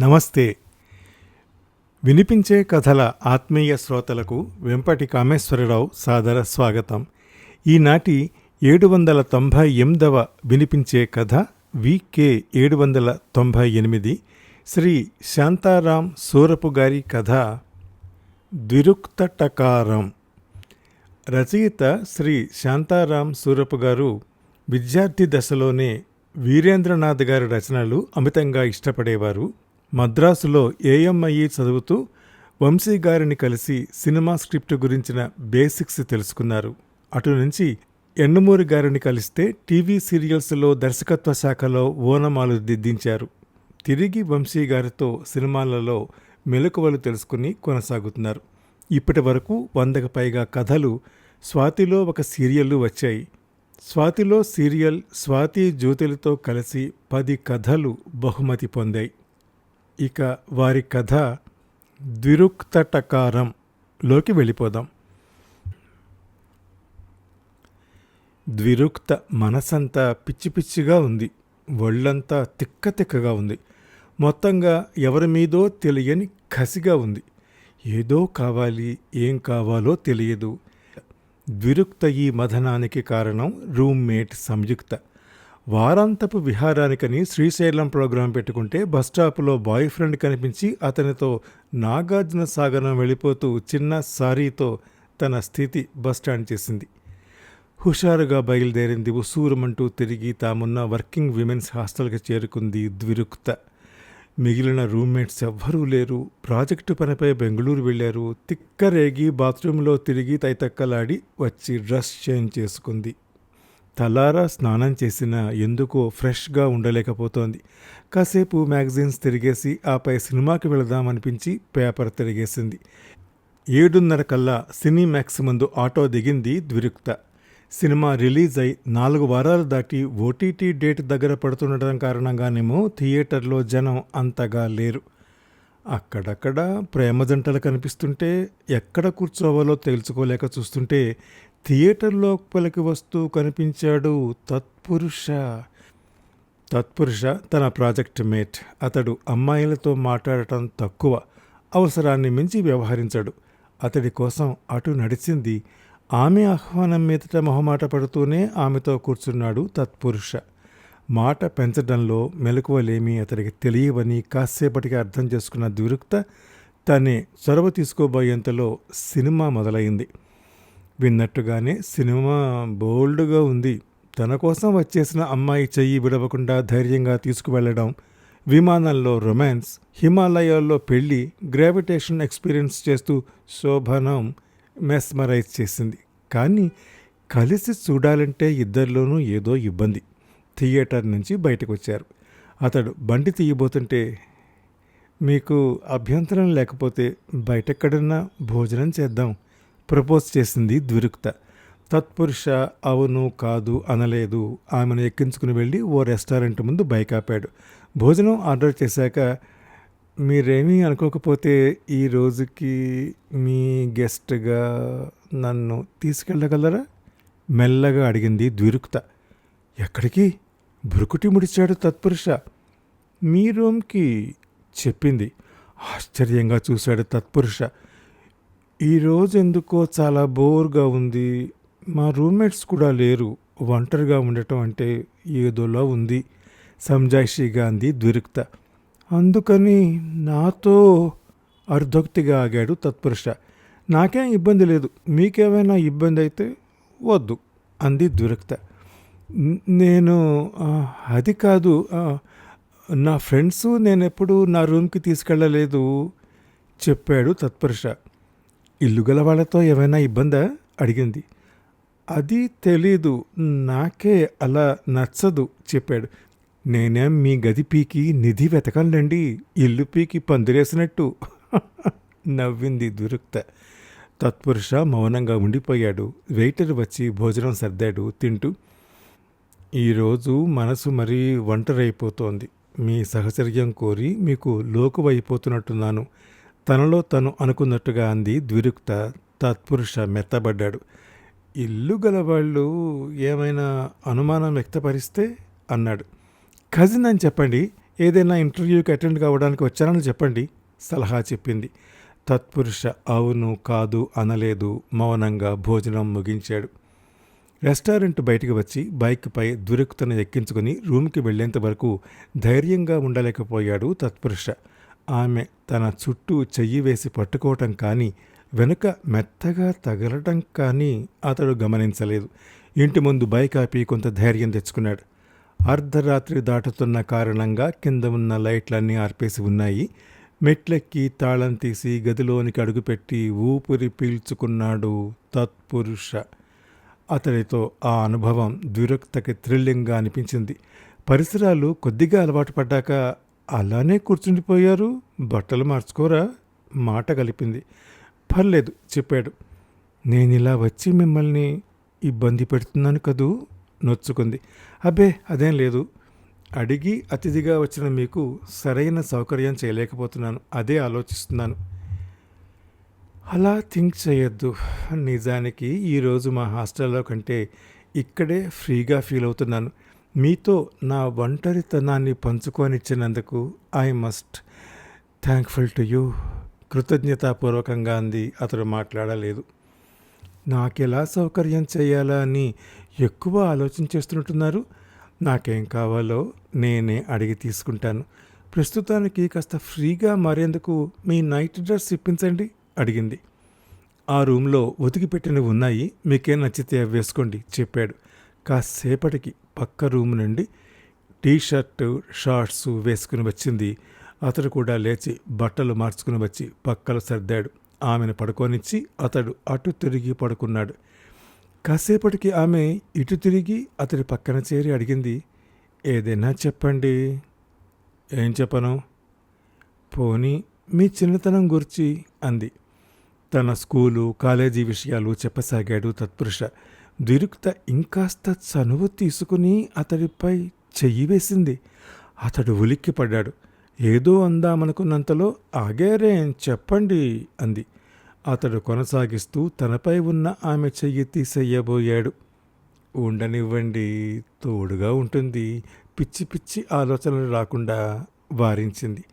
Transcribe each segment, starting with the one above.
నమస్తే. వినిపించే కథల ఆత్మీయ శ్రోతలకు వెంపటి కామేశ్వరరావు సాదర స్వాగతం. ఈనాటి ఏడు వందల తొంభై ఎనిమిదవ వినిపించే కథ వికే ఏడు వందల తొంభై ఎనిమిది శ్రీ శాంతారాం సూరపు గారి కథ ద్విరుక్తటకారం. రచయిత శ్రీ శాంతారాం సూరపు గారు విద్యార్థి దశలోనే వీరేంద్రనాథ్ గారి రచనలు అమితంగా ఇష్టపడేవారు. మద్రాసులో ఏఎంఐఈ చదువుతూ వంశీ గారిని కలిసి సినిమా స్క్రిప్ట్ గురించిన బేసిక్స్ తెలుసుకున్నారు. అటు నుంచి ఎండమూరి గారిని కలిస్తే టీవీ సీరియల్స్లో దర్శకత్వ శాఖలో ఓనమాలు దిద్దించారు. తిరిగి వంశీ గారితో సినిమాలలో మెలకువలు తెలుసుకుని కొనసాగుతున్నారు. ఇప్పటి వరకు వందకు పైగా కథలు స్వాతిలో ఒక సీరియల్లు వచ్చాయి. స్వాతిలో సీరియల్ స్వాతి జ్యోతులతో కలిసి పది కథలు బహుమతి పొందాయి. ఇక వారి కథ ద్విరుక్తటకారంలోకి వెళ్ళిపోదాం. ద్విరుక్త మనసంతా పిచ్చి పిచ్చిగా ఉంది. ఒళ్ళంతా తిక్క తిక్కగా ఉంది. మొత్తంగా ఎవరి మీదో తెలియని కసిగా ఉంది. ఏదో కావాలి ఏం కావాలో తెలియదు. ద్విరుక్త ఈ మథనానికి కారణం రూమ్మేట్ సంయుక్త. వారాంతపు విహారానికని శ్రీశైలం ప్రోగ్రాం పెట్టుకుంటే బస్టాప్లో బాయ్ ఫ్రెండ్ కనిపించి అతనితో నాగార్జున సాగరం వెళ్ళిపోతూ చిన్న సారీతో తన స్థితి బస్టాండ్ చేసింది. హుషారుగా బయలుదేరింది ఉసూరుమంటూ తిరిగి తామున్న వర్కింగ్ విమెన్స్ హాస్టల్కి చేరుకుంది ద్విరుక్త. మిగిలిన రూమ్మేట్స్ ఎవ్వరూ లేరు. ప్రాజెక్టు పనిపై బెంగళూరు వెళ్ళారు. తిక్కరేగి బాత్రూంలో తిరిగి తైతక్కలాడి వచ్చి డ్రెస్ చేంజ్ చేసుకుంది. తలారా స్నానం చేసినా ఎందుకో ఫ్రెష్గా ఉండలేకపోతోంది. కాసేపు మ్యాగజైన్స్ తిరిగేసి ఆపై సినిమాకి వెళదామనిపించి పేపర్ తిరిగేసింది. ఏడున్నర కల్లా సినీ మ్యాక్స్ ముందు ఆటో దిగింది ద్విరుక్త. సినిమా రిలీజ్ అయి నాలుగు వారాలు దాటి ఓటీటీ డేట్ దగ్గర పడుతుండటం కారణంగానేమో థియేటర్లో జనం అంతగా లేరు. అక్కడక్కడ ప్రేమ జంటలు కనిపిస్తుంటే ఎక్కడ కూర్చోవాలో తెలుసుకోలేక చూస్తుంటే థియేటర్ లోపలికి వస్తూ కనిపించాడు తత్పురుష. తత్పురుష తన ప్రాజెక్ట్ మేట్. అతడు అమ్మాయిలతో మాట్లాడటం తక్కువ. అవసరాన్ని మించి వ్యవహరించాడు. అతడి కోసం అటు నడిచింది. ఆమె ఆహ్వానం మీదట మొహమాట పడుతూనే ఆమెతో కూర్చున్నాడు తత్పురుష. మాట పెంచడంలో మెలకువలేమీ అతడికి తెలియవని కాసేపటికి అర్థం చేసుకున్న ద్విరుక్త తనే చొరవ తీసుకోబోయేంతలో సినిమా మొదలైంది. విన్నట్టుగానే సినిమా బోల్డ్గా ఉంది. తన కోసం వచ్చేసిన అమ్మాయి చెయ్యి విడవకుండా ధైర్యంగా తీసుకువెళ్ళడం విమానంలో రొమాన్స్ హిమాలయాల్లో పెళ్ళి గ్రావిటేషన్ ఎక్స్పీరియన్స్ చేస్తూ శోభనం మెస్మరైజ్ చేసింది. కానీ కలిసి చూడాలంటే ఇద్దరిలోనూ ఏదో ఇబ్బంది. థియేటర్ నుంచి బయటకు వచ్చారు అతడు బండి తీయబోతుంటే మీకు అభ్యంతరం లేకపోతే బయటెక్కడన్నా భోజనం చేద్దాం. ప్రపోజ్ చేసింది ద్విరుక్త. తత్పురుష అవును కాదు అనలేదు. ఆమెను ఎక్కించుకుని వెళ్ళి ఓ రెస్టారెంట్ ముందు బైక్ ఆపాడు. భోజనం ఆర్డర్ చేశాక మీరేమీ అనుకోకపోతే ఈ రోజుకి మీ గెస్ట్గా నన్ను తీసుకెళ్ళగలరా? మెల్లగా అడిగింది ద్విరుక్త. ఎక్కడికి? బురుకుటి ముడిచాడు తత్పురుష. మీ రూమ్కి? చెప్పింది. ఆశ్చర్యంగా చూశాడు తత్పురుష. ఈరోజు ఎందుకో చాలా బోర్గా ఉంది. మా రూమ్మేట్స్ కూడా లేరు. ఒంటరిగా ఉండటం అంటే ఏదోలా ఉంది. సంజాయిషిగా అంది ద్విరుక్త. అందుకని నాతో అర్ధోక్తిగా ఆగాడు తత్పురుష. నాకేం ఇబ్బంది లేదు. మీకేమైనా ఇబ్బంది అయితే వద్దు అంది ద్విరుక్త. నేను అది కాదు నా ఫ్రెండ్స్ నేను ఎప్పుడూ నా రూమ్కి తీసుకెళ్ళలేదు చెప్పాడు తత్పురుష. ఇల్లు గల వాళ్ళతో ఏమైనా ఇబ్బందా? అడిగింది. అది తెలీదు నాకే అలా నచ్చదు చెప్పాడు. నేనేం మీ గది పీకి నిధి వెతకండి ఇల్లు పీకి పందిరేసినట్టు. నవ్వింది దురుక్త. తత్పురుష మౌనంగా ఉండిపోయాడు. వెయిటర్ వచ్చి భోజనం సర్దాడు తింటూ. ఈరోజు మనసు మరీ ఒంటరైపోతోంది. మీ సహచర్యం కోరి మీకు లోకువైపోతున్నట్టున్నాను. తనలో తను అనుకున్నట్టుగా అంది ద్విరుక్త తత్పురుష మెత్తబడ్డాడు. ఇల్లు గలవాళ్ళు ఏమైనా అనుమానం వ్యక్తపరిస్తే అన్నాడు. కజిన్ అని చెప్పండి. ఏదైనా ఇంటర్వ్యూకి అటెండ్ కావడానికి వచ్చానని చెప్పండి సలహా చెప్పింది. తత్పురుష అవును కాదు అనలేదు మౌనంగా భోజనం ముగించాడు. రెస్టారెంట్ బయటికి వచ్చి బైక్పై దురుక్తను ఎక్కించుకుని రూమ్కి వెళ్ళేంత వరకు ధైర్యంగా ఉండలేకపోయాడు తత్పురుష. ఆమె తన చుట్టూ చెయ్యి వేసి పట్టుకోవటం కానీ వెనుక మెత్తగా తగలటం కానీ అతడు గమనించలేదు. ఇంటి ముందు బైక్ ఆపి కొంత ధైర్యం తెచ్చుకున్నాడు. అర్ధరాత్రి దాటుతున్న కారణంగా కింద ఉన్న లైట్లన్నీ ఆర్పేసి ఉన్నాయి. మెట్లెక్కి తాళం తీసి గదిలోనికి అడుగుపెట్టి ఊపిరి పీల్చుకున్నాడు తత్పురుష. అతడితో ఆ అనుభవం ద్విరక్తకి థ్రిల్లింగ్గా అనిపించింది. పరిసరాలు కొద్దిగా అలవాటు పడ్డాక అలానే కూర్చుండిపోయారు. బట్టలు మార్చుకోరా? మాట కలిపింది. పర్లేదు చెప్పాడు. నేను ఇలా వచ్చి మిమ్మల్ని ఇబ్బంది పెడుతున్నాను కదూ? నొచ్చుకుంది. అబ్బే అదేం లేదు. అడిగి అతిథిగా వచ్చిన మీకు సరైన సౌకర్యం చేయలేకపోతున్నాను. అదే ఆలోచిస్తున్నాను. అలా థింక్ చేయొద్దు. నిజానికి ఈరోజు మా హాస్టల్లో కంటే ఇక్కడే ఫ్రీగా ఫీల్ అవుతున్నాను. మీతో నా ఒంటరితనాన్ని పంచుకొనిచ్చినందుకు I must thankful to you కృతజ్ఞతాపూర్వకంగా అంది. అతడు మాట్లాడలేదు. నాకెలా సౌకర్యం చేయాలా అని ఎక్కువ ఆలోచించేస్తుంటున్నారు నాకేం కావాలో నేనే అడిగి తీసుకుంటాను. ప్రస్తుతానికి కాస్త ఫ్రీగా మారేందుకు మీ నైట్ డ్రెస్ ఇప్పించండి అడిగింది. ఆ రూమ్లో ఉతికి పెట్టినవి ఉన్నాయి. మీకేం నచ్చితే వేసుకోండి చెప్పాడు. కాసేపటికి పక్క రూమ్ నుండి టీ షర్టు షార్ట్స్ వేసుకుని వచ్చింది. అతడు కూడా లేచి బట్టలు మార్చుకుని వచ్చి పక్కలు సర్దాడు. ఆమెను పడుకోనిచ్చి అతడు అటు తిరిగి పడుకున్నాడు. కాసేపటికి ఆమె ఇటు తిరిగి అతడి పక్కన చేరి అడిగింది ఏదైనా చెప్పండి. ఏం చెప్పను? పోనీ మీ చిన్నతనం గురించి అంది. తన స్కూలు కాలేజీ విషయాలు చెప్పసాగాడు తత్పురుష. దిరుక్త ఇంకాస్త చనువు తీసుకుని అతడిపై చెయ్యి వేసింది. అతడు ఉలిక్కిపడ్డాడు. ఏదో అందామనుకున్నంతలో ఆగారే చెప్పండి అంది. అతడు కొనసాగిస్తూ తనపై ఉన్న ఆమె చెయ్యి తీసేయబోయాడు. ఉండనివ్వండి తోడుగా ఉంటుంది పిచ్చి పిచ్చి ఆలోచనలు రాకుండా వారించింది.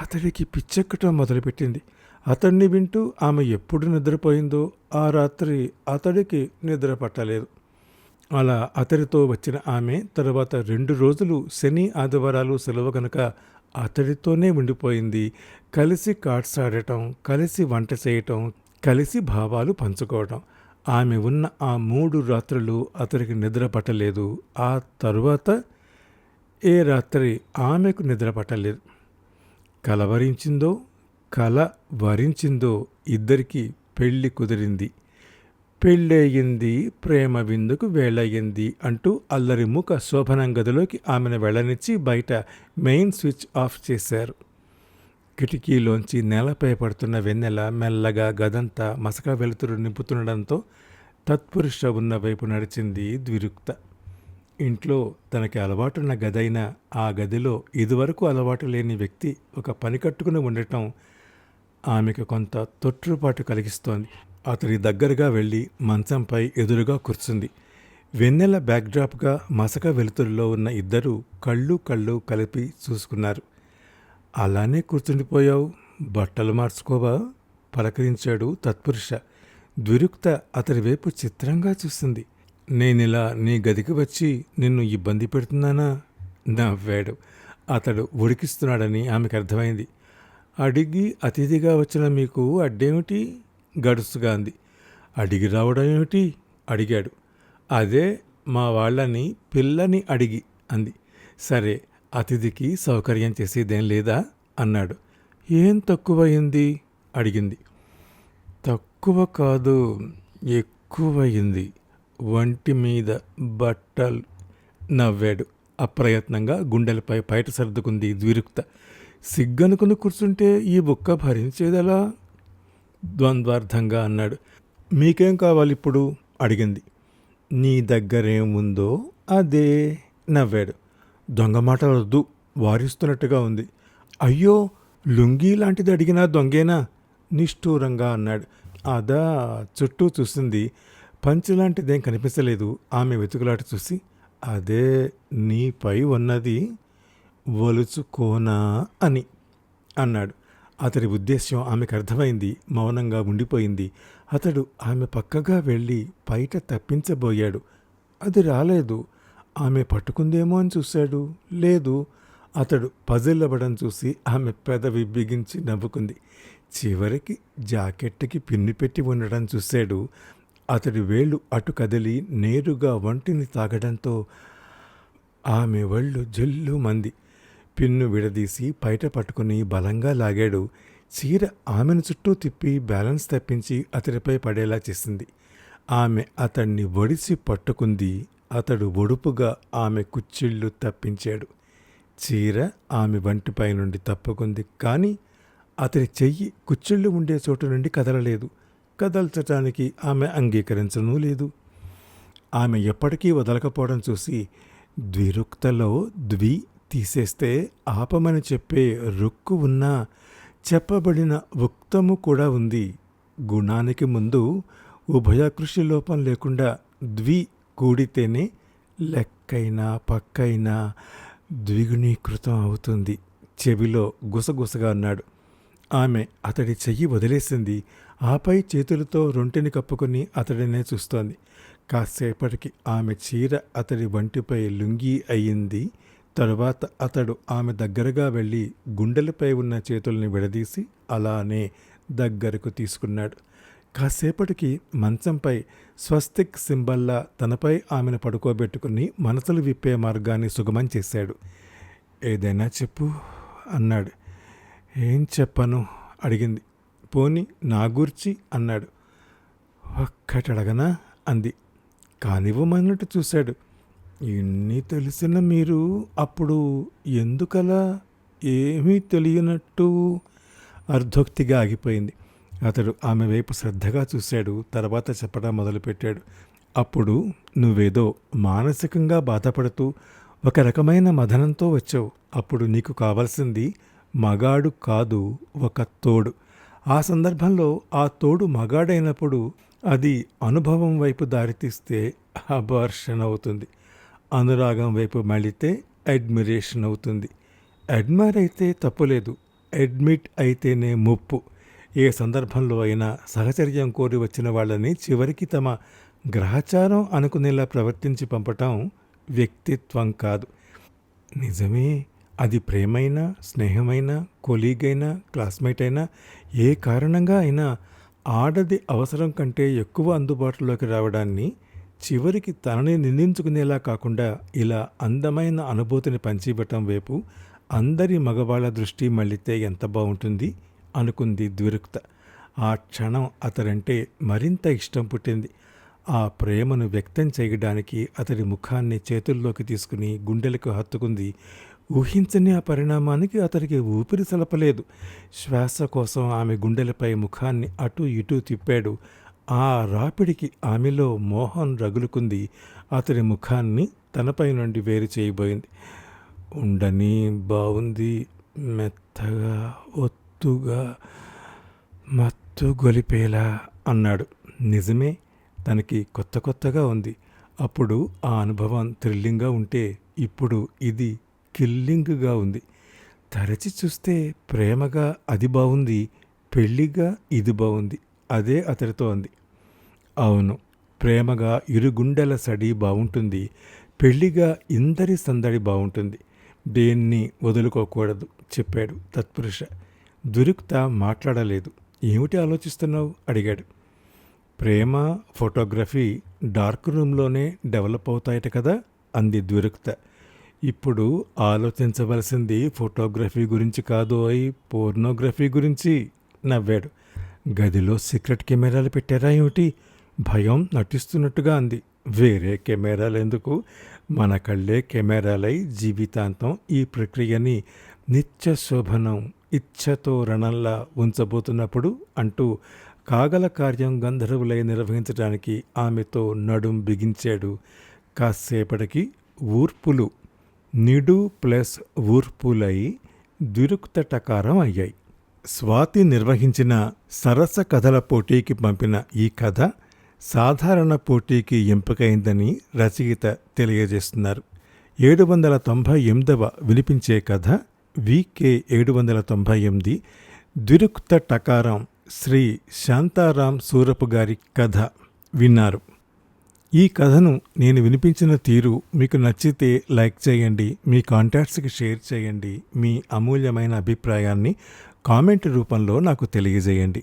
అతడికి పిచ్చెక్కటం మొదలుపెట్టింది. అతన్ని వింటూ ఆమె ఎప్పుడు నిద్రపోయిందో ఆ రాత్రి అతడికి నిద్ర పట్టలేదు. అలా అతడితో వచ్చిన ఆమె తరువాత రెండు రోజులు శని ఆదివారాలు సెలవు కనుక అతడితోనే ఉండిపోయింది. కలిసి కార్డ్స్ ఆడటం కలిసి వంట చేయటం కలిసి భావాలు పంచుకోవటం. ఆమె ఉన్న ఆ మూడు రాత్రులు అతడికి నిద్ర పట్టలేదు. ఆ తరువాత ఏ రాత్రి ఆమెకు నిద్ర పట్టలేదు. కలవరించిందో కల వరించిందో ఇద్దరికీ పెళ్ళి కుదిరింది. పెళ్ళయింది ప్రేమ విందుకు వేళయింది అంటూ అల్లరి ముఖ శోభనం గదిలోకి ఆమెను వెళ్ళనిచ్చి బయట మెయిన్ స్విచ్ ఆఫ్ చేశారు. కిటికీలోంచి నేలపై పడుతున్న వెన్నెల మెల్లగా గదంతా మసక వెలుతురు నింపుతుండడంతో తత్పురుష ఉన్న వైపు నడిచింది ద్విరుక్త. ఇంట్లో తనకి అలవాటున్న గదైన ఆ గదిలో ఇదివరకు అలవాటు లేని వ్యక్తి ఒక పని కట్టుకుని ఉండటం ఆమెకు కొంత తొట్టుపాటు కలిగిస్తోంది. అతడి దగ్గరగా వెళ్ళి మంచంపై ఎదురుగా కూర్చుంది. వెన్నెల బ్యాక్డ్రాప్గా మసక వెలుతురులో ఉన్న ఇద్దరు కళ్ళు కళ్ళు కలిపి చూసుకున్నారు. అలానే కూర్చుండిపోయావు. బట్టలు మార్చుకోవా? పలకరించాడు తత్పురుష. ద్విరుక్త అతడి వైపు చిత్రంగా చూస్తుంది నేనిలా నీ గదికి వచ్చి నిన్ను ఇబ్బంది పెడుతున్నానా? నవ్వాడు. అతడు ఉడికిస్తున్నాడని ఆమెకు అర్థమైంది. అడిగి అతిథిగా వచ్చిన మీకు అడ్డేమిటి? గడుసుగా అంది. అడిగి రావడం ఏమిటి? అడిగాడు. అదే మా వాళ్ళని పిల్లని అడిగి అంది. సరే అతిథికి సౌకర్యం చేసేదేం లేదా? అన్నాడు. ఏం తక్కువయింది? అడిగింది. తక్కువ కాదు ఎక్కువయింది. వంటి మీద బట్టలు నవ్వాడు. అప్రయత్నంగా గుండెలపై బయట సర్దుకుంది ద్విరుక్త. సిగ్గనుకుని కూర్చుంటే ఈ బుక్క భరించేదెలా? ద్వంద్వార్థంగా అన్నాడు. మీకేం కావాలి ఇప్పుడు? అడిగింది. నీ దగ్గరేముందో అదే నవ్వాడు. దొంగ మాటలొద్దు వారిస్తున్నట్టుగా ఉంది. అయ్యో లుంగీ లాంటిది అడిగినా దొంగేనా? నిష్ఠూరంగా అన్నాడు. అదా చుట్టూ చూసింది. పంచి లాంటిదేం కనిపించలేదు. ఆమె వెతుకులాట చూసి అదే నీపై ఉన్నది. వలుచుకోనా అని అన్నాడు. అతడి ఉద్దేశ్యం ఆమెకు అర్థమైంది. మౌనంగా ఉండిపోయింది. అతడు ఆమె పక్కగా వెళ్ళి బయట తప్పించబోయాడు. అది రాలేదు. ఆమె పట్టుకుందేమో అని చూశాడు. లేదు. అతడు పజిల్ అవ్వడం చూసి ఆమె పెదవి బిగించి నవ్వుకుంది. చివరికి జాకెట్కి పిన్ను పెట్టి ఉండడం చూశాడు. అతడి వేళ్ళు అటు కదిలి నేరుగా వంటిని తాగడంతో ఆమె ఒళ్ళు జల్లు మంది. పిన్ను విడదీసి బయట పట్టుకుని బలంగా లాగాడు. చీర ఆమెను చుట్టూ తిప్పి బ్యాలెన్స్ తప్పించి అతడిపై పడేలా చేసింది. ఆమె అతన్ని ఒడిసి పట్టుకుంది. అతడు ఒడుపుగా ఆమె కుచ్చిళ్ళు తప్పించాడు. చీర ఆమె వంటిపై నుండి తప్పుకుంది కానీ అతని చెయ్యి కుచ్చిళ్ళు ఉండే చోటు నుండి కదలలేదు. కదల్చటానికి ఆమె అంగీకరించనూ లేదు. ఆమె ఎప్పటికీ వదలకపోవడం చూసి ద్విరుక్తలో ద్వి తీసేస్తే ఆపమని చెప్పే రుక్కు ఉన్నా చెప్పబడిన ఉక్తము కూడా ఉంది. గుణానికి ముందు ఉభయకృషి లోపం లేకుండా ద్వి కూడితేనే లెక్కైనా పక్కైనా ద్విగుణీకృతం అవుతుంది. చెవిలో గుసగుసగా అన్నాడు. ఆమె అతడి చెయ్యి వదిలేసింది. ఆపై చేతులతో రొంటిని కప్పుకొని అతడినే చూస్తోంది. కాసేపటికి ఆమె చీర అతడి వంటిపై లుంగి అయ్యింది తరువాత అతడు ఆమె దగ్గరగా వెళ్ళి గుండెలపై ఉన్న చేతుల్ని విడదీసి అలానే దగ్గరకు తీసుకున్నాడు. కాసేపటికి మంచంపై స్వస్తిక్ సింబల్లా తనపై ఆమెను పడుకోబెట్టుకుని మనసులు విప్పే మార్గాన్ని సుగమం చేశాడు. ఏదైనా చెప్పు అన్నాడు. ఏం చెప్పను అడిగింది. పోని నా గూర్చి అన్నాడు. ఒక్కటడగనా అంది. కానివ్వమన్నట్టు చూశాడు. ఇన్ని తెలిసిన మీరు అప్పుడు ఎందుకలా ఏమీ తెలియనట్టు అర్ధోక్తిగా ఆగిపోయింది. అతడు ఆమె వైపు శ్రద్ధగా చూశాడు తర్వాత చెప్పడం మొదలుపెట్టాడు. అప్పుడు నువ్వేదో మానసికంగా బాధపడుతూ ఒక రకమైన మదనంతో వచ్చావు. అప్పుడు నీకు కావాల్సింది మగాడు కాదు ఒక తోడు. ఆ సందర్భంలో ఆ తోడు మగాడైనప్పుడు అది అనుభవం వైపు దారితీస్తే అబార్షన్ అవుతుంది. అనురాగం వైపు మళ్ళితే అడ్మిరేషన్ అవుతుంది. అడ్మైర్ అయితే తప్పులేదు. అడ్మిట్ అయితేనే ముప్పు. ఏ సందర్భంలో అయినా సహచర్యం కోరి వచ్చిన వాళ్ళని చివరికి తమ గ్రహచారం అనుకునేలా ప్రవర్తించి పంపటం వ్యక్తిత్వం కాదు. నిజమే అది ప్రేమైనా స్నేహమైనా కొలీగ్ అయినా క్లాస్మేట్ అయినా ఏ కారణంగా అయినా ఆడది అవసరం కంటే ఎక్కువ అందుబాటులోకి రావడాన్ని చివరికి తనని నిందించుకునేలా కాకుండా ఇలా అందమైన అనుభూతిని పంచిపెట్టడం వైపు అందరి మగవాళ్ళ దృష్టి మళ్ళితే ఎంత బాగుంటుంది అనుకుంది ద్విరుక్త. ఆ క్షణం అతడంటే మరింత ఇష్టం పుట్టింది. ఆ ప్రేమను వ్యక్తం చేయడానికి అతడి ముఖాన్ని చేతుల్లోకి తీసుకుని గుండెలకు హత్తుకుంది. ఊహించని ఆ పరిణామానికి అతడికి ఊపిరి సలపలేదు. శ్వాస కోసం ఆమె గుండెలపై ముఖాన్ని అటు ఇటు తిప్పాడు. ఆ రాపిడికి ఆమెలో మోహన్ రగులుకుంది. అతడి ముఖాన్ని తనపై నుండి వేరు చేయబోయింది. ఉండని బాగుంది మెత్తగా ఒత్తుగా మత్తు గొలిపేలా అన్నాడు. నిజమే తనకి కొత్త కొత్తగా ఉంది. అప్పుడు ఆ అనుభవం థ్రిల్లింగ్గా ఉంటే ఇప్పుడు ఇది కిల్లింగ్గా ఉంది. తరచి చూస్తే ప్రేమగా అది బాగుంది పెళ్ళిగా ఇది బాగుంది అదే అతడితో అంది. అవును. ప్రేమగా ఇరుగుండెల సడి బాగుంటుంది పెళ్ళిగా ఇందరి సందడి బాగుంటుంది దేన్ని వదులుకోకూడదు చెప్పాడు తత్పురుష. దురుక్త మాట్లాడలేదు. ఏమిటి ఆలోచిస్తున్నావు? అడిగాడు. ప్రేమ ఫోటోగ్రఫీ డార్క్ రూమ్లోనే డెవలప్ అవుతాయట కదా? అంది దురుక్త. ఇప్పుడు ఆలోచించవలసింది ఫోటోగ్రఫీ గురించి కాదు అయి పోర్నోగ్రఫీ గురించి నవ్వాడు. గదిలో సీక్రెట్ కెమెరాలు పెట్టారా ఏమిటి? భయం నటిస్తున్నట్టుగా అంది. వేరే కెమెరాలు ఎందుకు మన కళ్ళే కెమెరాలై జీవితాంతం ఈ ప్రక్రియని నిత్య శోభనం ఇచ్ఛతో రణంలా ఉంచబోతున్నప్పుడు అంటూ కాగల కార్యం గంధర్వులై నిర్వహించడానికి ఆమెతో నడుం బిగించాడు. కాసేపటికి ఊర్పులు నిడు ప్లస్ ఊర్పులై దిరుక్తటకారం అయ్యాయి. స్వాతి నిర్వహించిన సరస కథల పోటీకి పంపిన ఈ కథ సాధారణ పోటీకి ఎంపికైందని రచయిత తెలియజేస్తున్నారు. ఏడు వందల తొంభై ఎనిమిదవ వినిపించే కథ వికే ఏడు వందల తొంభై ఎనిమిది ద్విరుక్త టకారం శ్రీ శాంతారాం సూరపు గారి కథ విన్నారు. ఈ కథను నేను వినిపించిన తీరు మీకు నచ్చితే లైక్ చేయండి మీ కాంటాక్ట్స్కి షేర్ చేయండి మీ అమూల్యమైన అభిప్రాయాన్ని కామెంట్ రూపంలో నాకు తెలియజేయండి.